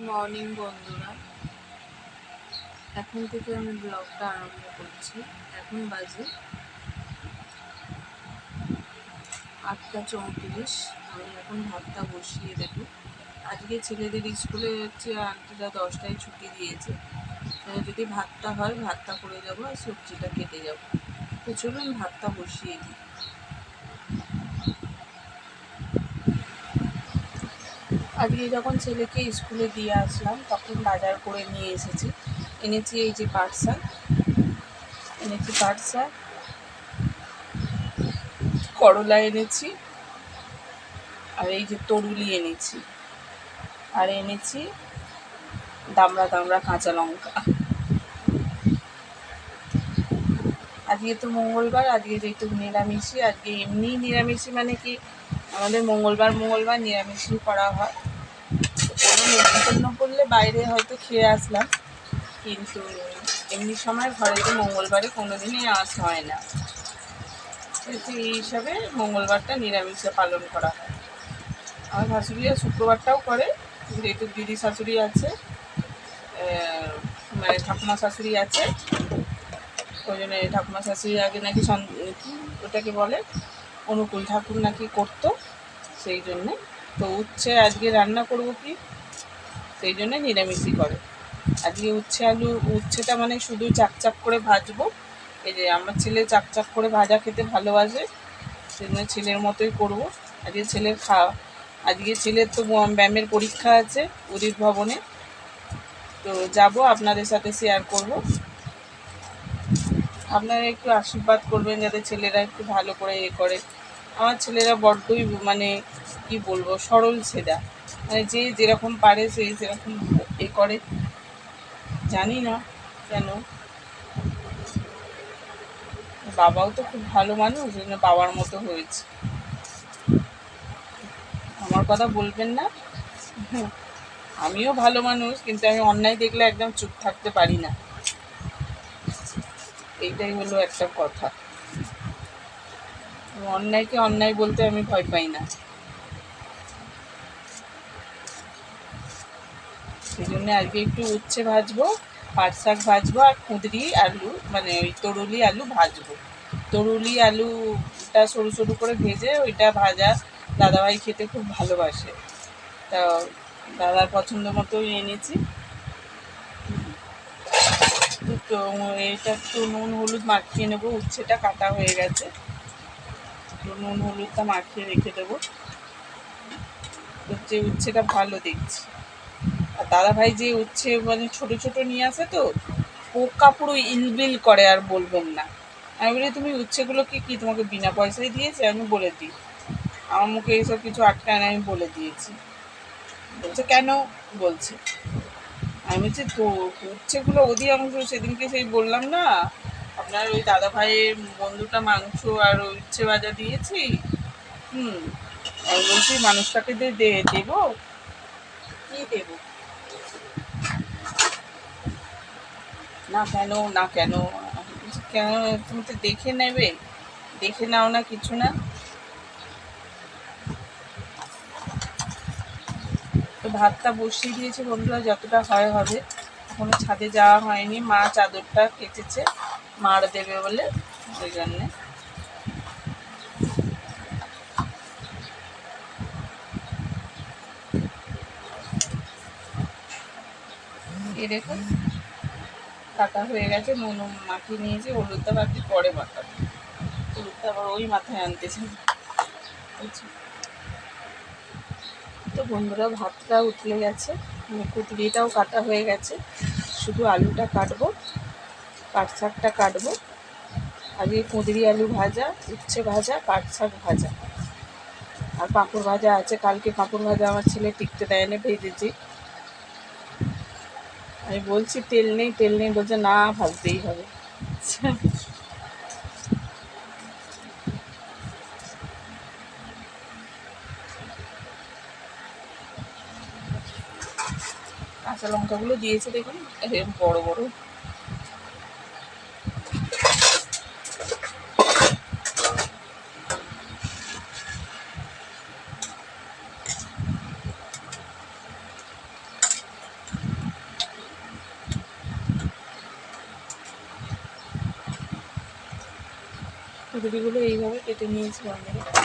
Morning, বন্ধুরা। এখন থেকে আমি ব্লগটা আরম্ভ করছি। এখন বাজে আটটা চৌত্রিশ। আমি এখন ভাতটা বসিয়ে দেবো। আজকে ছেলেদের স্কুলে হচ্ছে আন্টিরা দশটায় ছুটি দিয়েছে। যদি ভাতটা হয়, ভাতটা করে যাব আর সবজিটা কেটে যাব। তো চলুন ভাতটা বসিয়ে দিই। আজকে যখন ছেলেকে স্কুলে দিয়ে আসলাম, তখন বাজার করে নিয়ে এসেছি। এনেছি এই যে পার্সা এনেছি পার্সা করলা এনেছি। আর এই যে তরুলি এনেছি। আর এনেছি দামড়া দামড়া কাঁচা লঙ্কা। আজকে তো মঙ্গলবার, আজকে যেহেতু নিরামিষই, আজকে এমনি নিরামিষই মানে কি, আমাদের মঙ্গলবার মঙ্গলবার নিরামিষই করা হয়। কোনো করলে বাইরে হয়তো খেয়ে আসলাম, কিন্তু এমনি সময় ঘরে তো মঙ্গলবারে কোনো দিনই আস হয় না। এই হিসাবে মঙ্গলবারটা নিরামিষে পালন করা হয়। আমার শাশুড়িরা শুক্রবারটাও করে, যেহেতু দিদি শাশুড়ি আছে মানে ঠাকুমা শাশুড়ি আছে ওই জন্য ঠাকুমা শাশুড়ি আগে নাকি কি ওটাকে বলে, অনুকূল ঠাকুর নাকি করতো, সেই জন্যে। তো উচ্ছে আজকে রান্না করব কি? সেই জন্য নিরামিষই করে। আজকে উচ্ছে আলু, উচ্ছেটা মানে শুধু চাকচাক করে ভাজবো। এই যে আমার ছেলে চাকচাক করে ভাজা খেতে ভালোবাসে সেই জন্য ছেলের মতোই করব। আজকে ছেলের খাওয়া আজকে ছেলের তো ব্যায়ামের পরীক্ষা আছে উদিত ভবনে। তো যাব, আপনাদের সাথে শেয়ার করব। আপনারা একটু আশীর্বাদ করবেন যাতে ছেলেরা একটু ভালো করে এ করে। আমার ছেলেরা বড্ডই মানে কি বলব, সরল ছেদা। মানে যে যেরকম পারে সেই সেরকম এ করে। জানি না কেন। বাবাও তো খুব ভালো মানুষ, ওই জন্য বাবার মতো হয়েছে। আমার কথা বলবেন না। আমিও ভালো মানুষ, কিন্তু আমি অন্যায় দেখলে একদম চুপ থাকতে পারি না। এইটাই হলো একটা কথা। অন্যায়কে অন্যায় বলতে আমি ভয় পাই না। সেই জন্য আজকে একটু উচ্ছে ভাজবো, পাট শাক ভাজবো, আর কুঁদরি আলু মানে ওই তরুলি আলু ভাজবো। তরুলি আলুটা সরু সরু করে ভেজে ওইটা ভাজা দাদাভাই খেতে খুব ভালোবাসে। তা দাদার পছন্দ মতোই এনেছি। তো এটা একটু নুন হলুদ মাখিয়ে নেব, উচ্ছেটা কাটা হয়ে গেছে। একটু নুন হলুদটা মাখিয়ে রেখে দেবো। হচ্ছে উচ্ছেটা ভালো দেখছি। আর দাদা ভাই যে উচ্ছে মানে ছোট ছোট নিয়ে আসে তো, পোকা পুরো ইলবিল করে আর বলবেন না। আমি বলি, তুমি উচ্ছেগুলোকে কি তোমাকে বিনা পয়সায় দিয়েছে? আমি বলে দিই। আমার মুখে এইসব কিছু আটকায় না, আমি বলে দিয়েছি। বলছে, কেন? বলছে। আমি বলছি তো উচ্ছেগুলো অধিকাংশ সেদিনকে সেই বললাম না। আপনার ওই দাদা ভাইয়ের বন্ধুটা মাংস আর ওই উচ্ছে ভাজা দিয়েছি। হুম, আমি বলছি, মানুষটাকে দে- দেবো। কি দেবো? না কেন না কেন? কেন? তুমি তো দেখে নেবে। দেখে নাও না কিছু না। তো ভাতটা বসিয়ে দিয়েছি বন্ধুরা, যতটা হয় হবে। এখনও ছাদে যাওয়া হয়নি। মা চাদরটা কেটেছে মার দেবে বলে ওই জন্যে। এই দেখুন, কাটা হয়ে গেছে, নুন মাখিয়ে নিয়েছি পরে মাখাবো। হলুদটা ওই মাথায় আনতেছে? তো বন্ধুরা, ভাতটা উতলে গেছে মানে কুতরিটাও কাটা হয়ে গেছে। শুধু আলুটা কাটবো, পাট শাকটা কাটবো। আগে কুঁদরি আলু ভাজা, উচ্ছে ভাজা, পাট শাক ভাজা। আর পাঁপড় ভাজা আছে, কালকে পাঁপড় ভাজা আমার ছেলে টিকতে দেয় না ভেজেছি। আমি বলছি, তেল নেই তেল নেই, বলছে, না, ভাজতেই হবে। কাঁচা লঙ্কাগুলো দিয়েছে দেখুন এরকম বড় বড়। কুঁদরিগুলো এইভাবে কেটে নিয়েছি আমরা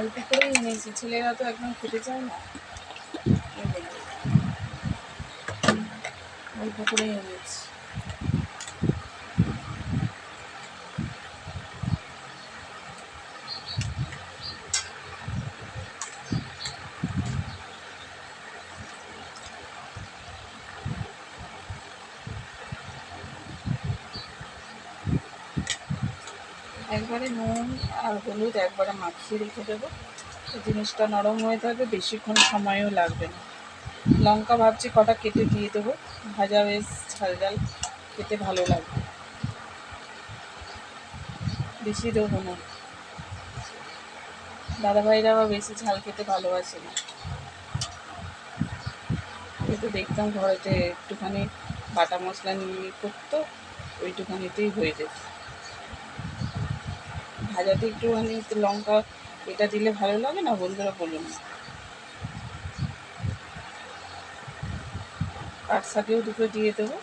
অল্প করেই এনেছি। ছেলেরা তো একদম খেতে চায় না। অল্প করেই এনেছি। একবারে নুন আর হলুদ একবারে মাখিয়ে রেখে দেবো। জিনিসটা নরম হয়ে থাকবে বেশিক্ষণ সময়ও লাগবে না। লঙ্কা ভাবছি কটা কেটে দিয়ে দেবো। ভাজা বেশ ঝাল ঝাল খেতে ভালো লাগবে। বেশি দেবো না। দাদাভাইরা আবার বেশি ঝাল খেতে ভালোবাসে না। কিন্তু দেখতাম ঘরেতে একটুখানি বাটা মশলা নিয়ে করতো, ওইটুখানিতেই হয়ে যেত। ভাজাতে একটুখানি একটু লঙ্কা এটা দিলে ভালো লাগে না বন্ধুরা বলুন পাট শাকেও দুটো দিয়ে দেবো।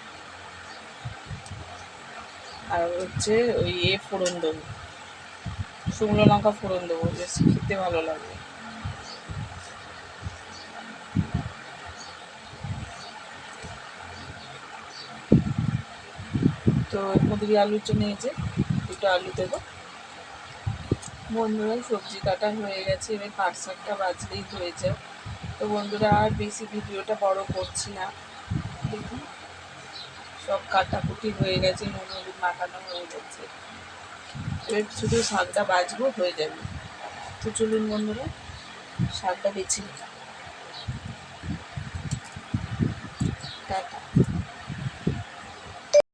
আর হচ্ছে ওই এ ফোড়ন দেবো। শুকনো লঙ্কা ফোড়ন দেবো, বেশ খেতে ভালো লাগবে তো কুঁদরি আলুর জন্য এই যে দুটো আলু দেবো। বন্ধুরা, সবজি কাটা হয়ে গেছে, এবার পাট শাকটা বাজলেই হয়ে যায় তো বন্ধুরা, আর বেশি ভিডিওটা বড় করছি না। দেখুন, সব কাটাকুটি হয়ে গেছে, নুন হলুদ মাখানো হয়ে গেছে। এবার শুধু শাকটা বাজবো, হয়ে যাবে। তো চলুন বন্ধুরা, শাকটা বেছে নিই। টাটা।